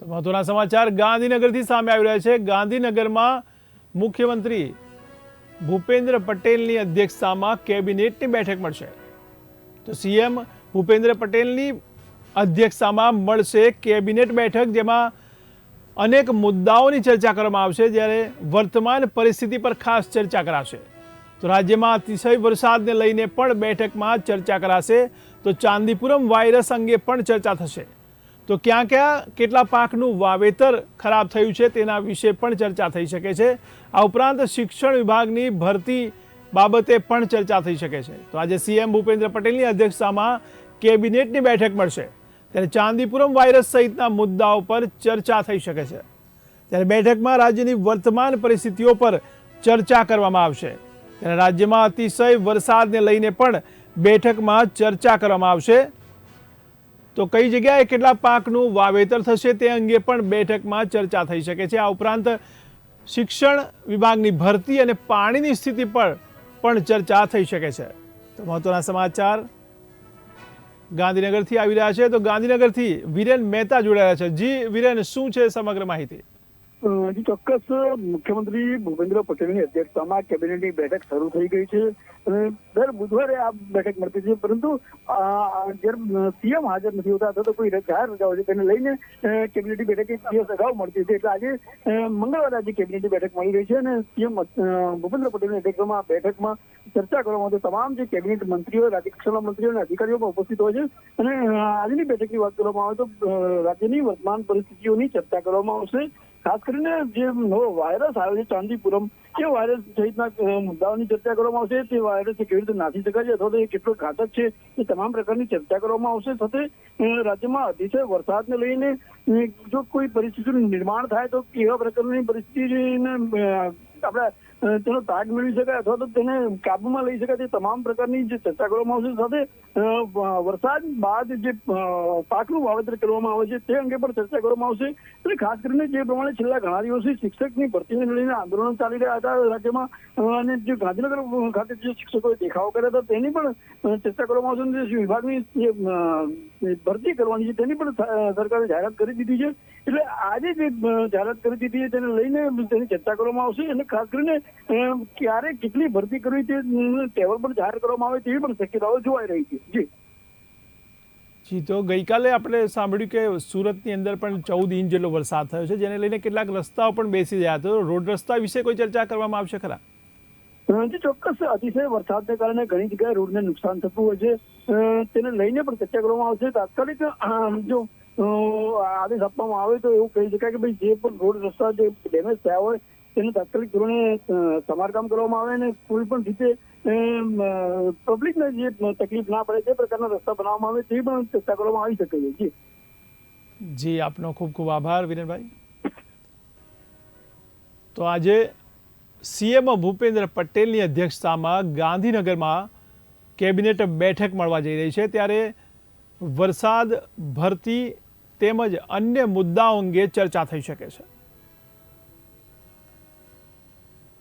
તો મહત્વના સમાચાર ગાંધીનગરથી સામે આવી રહ્યા છે. ગાંધીનગરમાં મુખ્યમંત્રી ભૂપેન્દ્ર પટેલની અધ્યક્ષતામાં કેબિનેટની બેઠક મળશે. તો સીએમ ભૂપેન્દ્ર પટેલની અધ્યક્ષતામાં મળશે કેબિનેટ બેઠક, જેમાં અનેક મુદ્દાઓની ચર્ચા કરવામાં આવશે, જ્યારે વર્તમાન પરિસ્થિતિ પર ખાસ ચર્ચા કરાશે. તો રાજ્યમાં અતિશય વરસાદને લઈને પણ બેઠકમાં ચર્ચા કરાશે. તો ચાંદીપુરમ વાયરસ અંગે પણ ચર્ચા થશે. તો ક્યાં ક્યાં કેટલા પાકનું વાવેતર ખરાબ થયું છે તેના વિશે પણ ચર્ચા થઈ શકે છે. આ ઉપરાંત શિક્ષણ વિભાગની ભરતી બાબતે પણ ચર્ચા થઈ શકે છે. તો આજે સીએમ ભૂપેન્દ્ર પટેલની અધ્યક્ષતામાં કેબિનેટની બેઠક મળશે. ત્યારે ચાંદીપુરમ વાયરસ સહિતના મુદ્દાઓ પર ચર્ચા થઈ શકે છે. ત્યારે બેઠકમાં રાજ્યની વર્તમાન પરિસ્થિતિઓ પર ચર્ચા કરવામાં આવશે. ત્યારે રાજ્યમાં અતિશય વરસાદને લઈને પણ બેઠકમાં ચર્ચા કરવામાં આવશે. તો કઈ જગ્યાએ કેટલા પાકનું વાવેતર થશે તે અંગે પણ બેઠકમાં ચર્ચા થઈ શકે છે. આ ઉપરાંત શિક્ષણ વિભાગની ભરતી અને પાણીની સ્થિતિ પર પણ ચર્ચા થઈ શકે છે. તો મહત્વના સમાચાર. ગાંધીનગરથી આવી રહ્યા છે. તો ગાંધીનગરથી વિરેન મહેતા જોડાયા છે. જી, વિરેન, શું છે સમગ્ર માહિતી? અ, જી ચોક્કસ મુખ્યમંત્રી ભૂપેન્દ્ર પટેલની અધ્યક્ષતામાં કેબિનેટની બેઠક શરૂ થઈ ગઈ છે અને દર બુધવારે આ બેઠક મળતી છે. પરંતુ જ્યારે સીએમ હાજર નથી હોતા અથવા તો કોઈ જાહેર રજાઓ છે તેને લઈને કેબિનેટની બેઠક એક દિવસ અગાઉ મળતી હતી. એટલે આજે મંગળવારે આજે કેબિનેટની બેઠક મળી રહી છે અને સીએમ ભૂપેન્દ્ર પટેલની અધ્યક્ષતામાં બેઠકમાં ચર્ચા કરવા માટે તમામ જે કેબિનેટ મંત્રીઓ રાજ્ય કક્ષાના મંત્રીઓ અને અધિકારીઓ પણ ઉપસ્થિત હોય છે. અને આજની બેઠકની વાત કરવામાં આવે તો રાજ્યની વર્તમાન પરિસ્થિતિઓની ચર્ચા કરવામાં આવશે. ખાસ કરીને જે નવો વાયરસ આવ્યો છે ચાંદીપુરમ, એ વાયરસ સહિતના મુદ્દાઓની ચર્ચા કરવામાં આવશે. તે વાયરસ કેવી રીતે નાસી શકાય છે અથવા તો એ કેટલો ઘાતક છે, એ તમામ પ્રકારની ચર્ચા કરવામાં આવશે. સાથે રાજ્યમાં અતિશય વરસાદને લઈને જો કોઈ પરિસ્થિતિનું નિર્માણ થાય તો કેવા પ્રકારની પરિસ્થિતિને આપણે તેનો તાગ મેળવી શકાય અથવા તો તેને કાબુમાં લઈ શકાય તે તમામ પ્રકારની જે ચર્ચા કરવામાં આવશે સાથે વરસાદ બાદ જે પાકનું વાવેતર કરવામાં આવે છે તે અંગે પણ ચર્ચા કરવામાં આવશે. એટલે ખાસ કરીને જે પ્રમાણે છેલ્લા ઘણા દિવસથી શિક્ષકની ભરતીને લઈને આંદોલન ચાલી રહ્યા હતા રાજ્યમાં અને જે ગાંધીનગર ખાતે જે શિક્ષકોએ દેખાવો કર્યા હતા તેની પણ ચર્ચા કરવામાં આવશે અને જે વિભાગની જે ભરતી કરવાની છે તેની પણ સરકારે જાહેરાત કરી દીધી છે. એટલે આજે જે જાહેરાત કરી દીધી છે તેને લઈને તેની ચર્ચા કરવામાં આવશે અને ખાસ કરીને ક્યારે કેટલી ભરતી કરવી તે ટેબલ પર જાહેર કરવામાં આવે તેવી પણ શક્યતાઓ જોવાઈ રહી છે. જી. જી તો ગઈકાલે આપણે સાંભળ્યું કે સુરતની અંદર પણ ચૌદ ઇંચ જેટલો વરસાદ થયો છે જેને લઈને કેટલાક રસ્તાઓ પણ બેસી ગયા તો રોડ રસ્તા વિશે કોઈ ચર્ચા કરવામાં આવશે ખરા? જે ચોક્કસ. અતિશય વરસાદને કારણે ઘણી જગ્યાએ રોડને નુકસાન થતું હોય છે. તેને લઈને પણ ચર્ચા કરવામાં આવશે. તાત્કાલિક જો આદેશ આપવામાં આવે તો એવું કહી શકાય કે ભાઈ જે પણ રોડ રસ્તા જે ડેમેજ થયા હોય તેને તાત્કાલિક ધોરણે સમારકામ કરવામાં આવે અને કોઈ પણ રીતે પબ્લિકને જે તકલીફ ના પડે તે પ્રકારના રસ્તા બનાવવામાં આવે, તે પણ ચર્ચા કરવામાં આવી શકે છે. જી. જી, આપનો ખૂબ ખૂબ આભાર, વિરેનભાઈ. તો આજે સીએમ ભૂપેન્દ્ર પટેલની અધ્યક્ષતામાં ગાંધીનગરમાં કેબિનેટ બેઠક મળવા જઈ રહી છે. ત્યારે વરસાદ, ભરતી તેમજ અન્ય મુદ્દાઓ અંગે ચર્ચા થઈ શકે છે.